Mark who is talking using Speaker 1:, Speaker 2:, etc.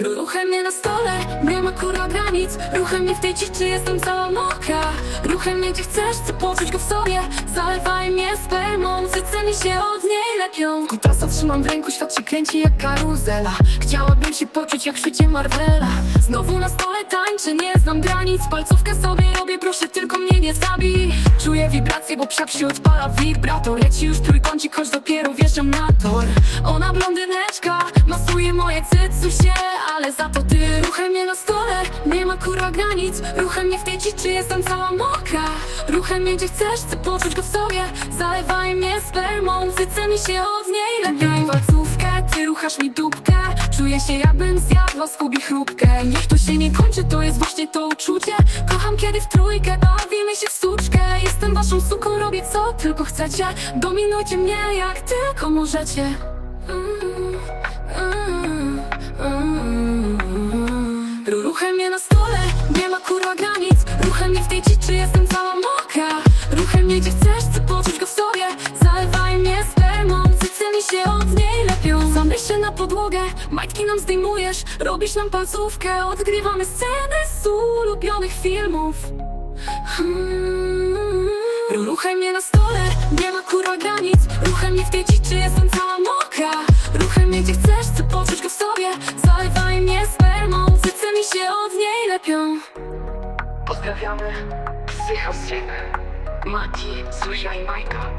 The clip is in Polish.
Speaker 1: Ruchem mnie na stole, nie ma kurwa granic. Ruchem mnie w tej ciczy, jestem cała mokra Ruchem mnie gdzie chcesz, chcę poczuć go w sobie. Zalewaj mnie spermą, cyce mi się od niej lepią. Kutasa trzymam w ręku, świat się kręci jak karuzela. Chciałabym się poczuć jak w świecie Marvela. Znowu na stole tańczę, nie znam granic. Palcówkę sobie robię, proszę tylko mnie nie zabij. Czuję wibracje, bo psiak się odpala wibrator. Leci już trójkącik, choć dopiero wjeżdżam na tor. Ona blondyneczka, masuje moje cycusie Ale za to ty ruchem mnie na stole. Nie ma kurwa granic Ruchem mnie w tej ciczy, jestem cała mokra? Ruchem mnie gdzie chcesz, chcę poczuć go w sobie. Zalewaj mnie spermą, cyce mi się od niej. Lepiej walcówkę, ty ruchasz mi dupkę. Czuję się jakbym zjadła z kubi chrupkę. Niech to się nie kończy, to jest właśnie to uczucie. Kocham kiedy w trójkę bawimy się w suczkę. Jestem waszą suką, robię co tylko chcecie. Dominujcie mnie jak tylko możecie ciczy, jestem cała mokra Ruchem mnie gdzie chcesz, chcę poczuć go w sobie. Zalewaj mnie spermą, cyce mi się od niej lepią. Zamyśl się na podłogę, majtki nam zdejmujesz. Robisz nam palcówkę, odgrywamy sceny z ulubionych filmów. Hmm. Ruchem mnie na stole, nie ma kurwa granic. Ruchem mnie w tej ciczy, jestem cała mokra Ruchem mnie gdzie chcesz, chcę poczuć go w sobie. Zalewaj mnie spermą, cyce mi się od niej lepią
Speaker 2: Pozdrawiamy Psycha z Mati, Zuzia i Majka